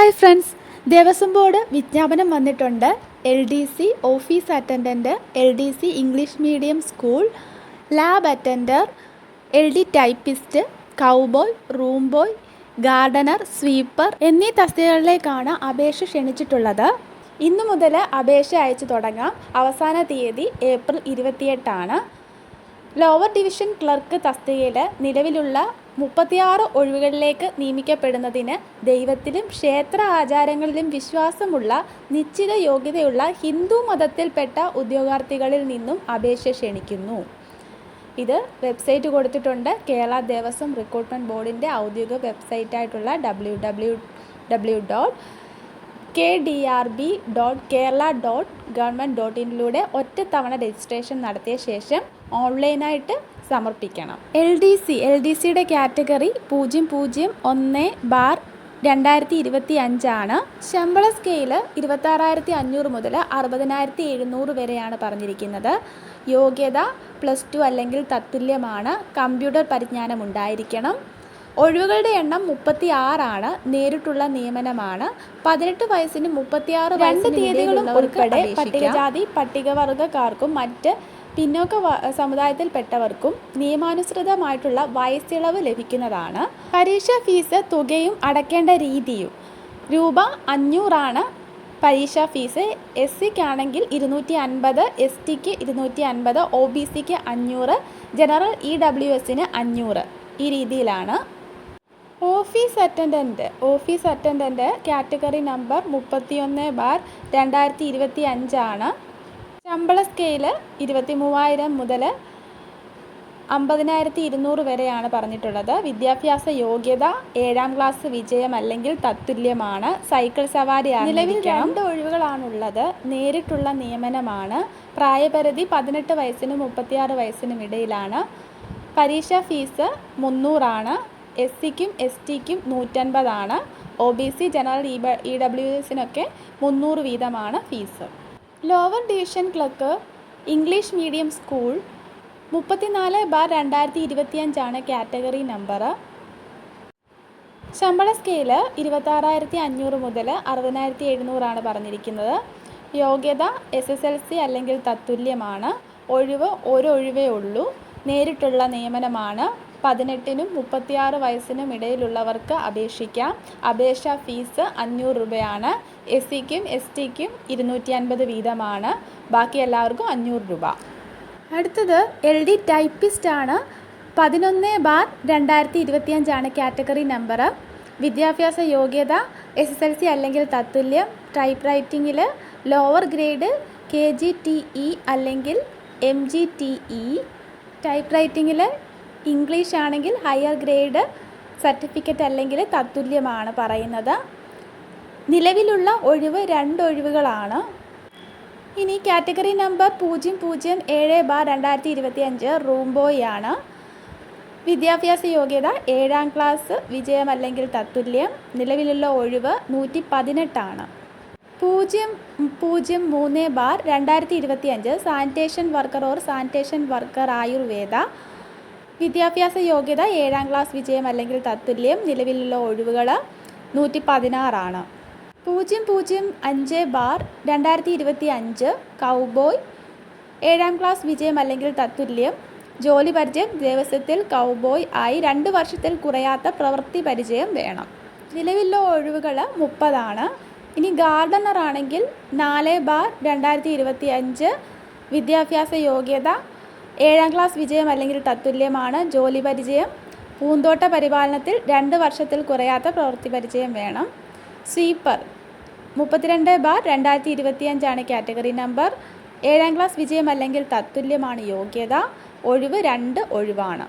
Hi friends Devaswom board വിജ്ഞാപനം വന്നിട്ടുണ്ട്. L D C office attendant L D C English medium school lab attender L D typist cowboy room boy gardener sweeper എന്നീ തസ്തികകളിലേക്കാണ് അപേക്ഷ ക്ഷണിച്ചിട്ടുള്ളത്. ഇന്നു മുതൽ അപേക്ഷ അയച്ചു തുടങ്ങാം. അവസാന തീയതി ഏപ്രിൽ ഇരുപത്തിയെട്ടാണ്. ലോവർ ഡിവിഷൻ ക്ലർക്ക് തസ്തികയിൽ നിലവിലുള്ള മുപ്പത്തിയാറ് ഒഴിവുകളിലേക്ക് നിയമിക്കപ്പെടുന്നതിന് ദൈവത്തിലും ക്ഷേത്ര ആചാരങ്ങളിലും വിശ്വാസമുള്ള നിശ്ചിത യോഗ്യതയുള്ള ഹിന്ദു മതത്തിൽപ്പെട്ട ഉദ്യോഗാർത്ഥികളിൽ നിന്നും അപേക്ഷ ക്ഷണിക്കുന്നു. ഇത് വെബ്സൈറ്റ് കൊടുത്തിട്ടുണ്ട്. കേരള ദേവസ്വം റിക്രൂട്ട്മെന്റ് ബോർഡിന്റെ ഔദ്യോഗിക വെബ്സൈറ്റായിട്ടുള്ള W W W dot K D R B dot Kerala dot government dot ഇനിലൂടെ ഒറ്റത്തവണ രജിസ്ട്രേഷൻ നടത്തിയ ശേഷം ഓൺലൈനായിട്ട് സമർപ്പിക്കണം. L D C L D സിയുടെ കാറ്റഗറി പൂജ്യം പൂജ്യം ഒന്ന് ബാർ രണ്ടായിരത്തി ഇരുപത്തി അഞ്ചാണ് ശമ്പള സ്കെയിൽ ഇരുപത്താറായിരത്തി അഞ്ഞൂറ് മുതൽ അറുപതിനായിരത്തി എഴുന്നൂറ് വരെയാണ് പറഞ്ഞിരിക്കുന്നത്. യോഗ്യത പ്ലസ് ടു അല്ലെങ്കിൽ തത്തുല്യമാണ്. കമ്പ്യൂട്ടർ പരിജ്ഞാനം ഉണ്ടായിരിക്കണം. ഒഴിവുകളുടെ എണ്ണം മുപ്പത്തി ആറാണ് നേരിട്ടുള്ള നിയമനമാണ്. പതിനെട്ട് വയസ്സിന് മുപ്പത്തിയാറ് രണ്ട് തീയതികളും ഉൾപ്പെടെ പട്ടികജാതി പട്ടികവർഗക്കാർക്കും മറ്റ് പിന്നോക്ക സമുദായത്തിൽപ്പെട്ടവർക്കും നിയമാനുസൃതമായിട്ടുള്ള വയസ്സിളവ് ലഭിക്കുന്നതാണ്. പരീക്ഷാ ഫീസ് തുകയും അടയ്ക്കേണ്ട രീതിയും രൂപ അഞ്ഞൂറാണ്. പരീക്ഷാ ഫീസ് എസ് സിക്കാണെങ്കിൽ ഇരുന്നൂറ്റി അൻപത് എസ് ടിക്ക് ഇരുന്നൂറ്റി അൻപത് ഒ ബി സിക്ക് അഞ്ഞൂറ് ജനറൽ ഇ ഡബ്ല്യു എസിന് അഞ്ഞൂറ് ഈ രീതിയിലാണ്. Office attendant office attendant category number മുപ്പത്തിയൊന്ന് ബാർ രണ്ടായിരത്തി ഇരുപത്തി അഞ്ചാണ് ശമ്പള സ്കെയിൽ ഇരുപത്തി മൂവായിരം മുതൽ അമ്പതിനായിരത്തി ഇരുന്നൂറ് വരെയാണ് പറഞ്ഞിട്ടുള്ളത്. വിദ്യാഭ്യാസ യോഗ്യത ഏഴാം ക്ലാസ് വിജയം അല്ലെങ്കിൽ തത്തുല്യമാണ്. സൈക്കിൾ സവാരി നിലവിൽ രണ്ട് ഒഴിവുകളാണുള്ളത്. നേരിട്ടുള്ള നിയമനമാണ്. പ്രായപരിധി പതിനെട്ട് വയസ്സിനും മുപ്പത്തിയാറ് വയസ്സിനും ഇടയിലാണ്. പരീക്ഷാ ഫീസ് മുന്നൂറാണ്. എസ് സിക്കും എസ് ടിക്കും നൂറ്റൻപതാണ്. O B C general E W എസിനൊക്കെ മുന്നൂറ് വീതമാണ് fees lower division clerk English medium school മുപ്പത്തിനാല് ബാർ രണ്ടായിരത്തി ഇരുപത്തിയഞ്ചാണ് കാറ്റഗറി നമ്പർ ശമ്പള സ്കെയിൽ ഇരുപത്താറായിരത്തി അഞ്ഞൂറ് മുതൽ അറുപതിനായിരത്തി എഴുന്നൂറാണ് പറഞ്ഞിരിക്കുന്നത്. യോഗ്യത എസ് എസ് എൽ സി അല്ലെങ്കിൽ തത്തുല്യമാണ്. ഒഴിവ് ഒരു ഒഴിവേ ഉള്ളൂ. നേരിട്ടുള്ള നിയമനമാണ്. പതിനെട്ടിനും മുപ്പത്തിയാറ് വയസ്സിനും ഇടയിലുള്ളവർക്ക് അപേക്ഷിക്കാം. അപേക്ഷാ ഫീസ് അഞ്ഞൂറ് രൂപയാണ്. എസ് സിക്കും എസ് ടിക്കും ഇരുന്നൂറ്റി അൻപത് വീതമാണ്. ബാക്കി എല്ലാവർക്കും അഞ്ഞൂറ് രൂപ. അടുത്തത് എൽ ഡി ആണ്. പതിനൊന്ന് ബാർ രണ്ടായിരത്തി ഇരുപത്തിയഞ്ചാണ് കാറ്റഗറി നമ്പർ വിദ്യാഭ്യാസ യോഗ്യത എസ് എസ് എൽ സി അല്ലെങ്കിൽ തത്തുല്യം type റൈറ്റിങ്ങിൽ lower grade K G T E അല്ലെങ്കിൽ M G T E. Type റൈറ്റിങ്ങിൽ English ആണെങ്കിൽ ഹയർ ഗ്രേഡ് സർട്ടിഫിക്കറ്റ് അല്ലെങ്കിൽ തത്തുല്യമാണ് പറയുന്നത്. നിലവിലുള്ള ഒഴിവ് രണ്ട് ഒഴിവുകളാണ്. ഇനി കാറ്റഗറി നമ്പർ പൂജ്യം പൂജ്യം ഏഴ് ബാർ രണ്ടായിരത്തി ഇരുപത്തി അഞ്ച് റൂം ആണ്. വിദ്യാഭ്യാസ യോഗ്യത ഏഴാം ക്ലാസ് വിജയം അല്ലെങ്കിൽ തത്തുല്യം. നിലവിലുള്ള ഒഴിവ് നൂറ്റി പതിനെട്ടാണ് പൂജ്യം പൂജ്യം മൂന്ന് ബാർ രണ്ടായിരത്തി ഇരുപത്തി അഞ്ച് sanitation worker or sanitation worker Ayurveda. വിദ്യാഭ്യാസ യോഗ്യത ഏഴാം ക്ലാസ് വിജയം അല്ലെങ്കിൽ തത്തുല്യം നിലവിലുള്ള ഒഴിവുകൾ നൂറ്റി പതിനാറാണ് പൂജ്യം പൂജ്യം അഞ്ച് ബാർ രണ്ടായിരത്തി ഇരുപത്തി അഞ്ച് കൗബോയ് ഏഴാം ക്ലാസ് വിജയം അല്ലെങ്കിൽ തത്തുല്യം ജോലി പരിചയം ദിവസത്തിൽ കൗബോയ് ആയി രണ്ട് വർഷത്തിൽ കുറയാത്ത പ്രവൃത്തി പരിചയം വേണം. നിലവിലുള്ള ഒഴിവുകൾ മുപ്പതാണ്. ഇനി ഗാർഡനർ ആണെങ്കിൽ നാല് ബാർ രണ്ടായിരത്തി ഇരുപത്തി അഞ്ച് വിദ്യാഭ്യാസ യോഗ്യത ഏഴാം ക്ലാസ് വിജയം അല്ലെങ്കിൽ തത്തുല്യമാണ് ജോലി പരിചയം പൂന്തോട്ട പരിപാലനത്തിൽ രണ്ട് വർഷത്തിൽ കുറയാത്ത പ്രവൃത്തി പരിചയം വേണം. സ്വീപ്പർ മുപ്പത്തിരണ്ട് ബാർ രണ്ടായിരത്തി ഇരുപത്തിയഞ്ചാണ് കാറ്റഗറി നമ്പർ. ഏഴാം ക്ലാസ് വിജയം അല്ലെങ്കിൽ തത്തുല്യമാണ് യോഗ്യത. ഒഴിവ് രണ്ട് ഒഴിവാണ്.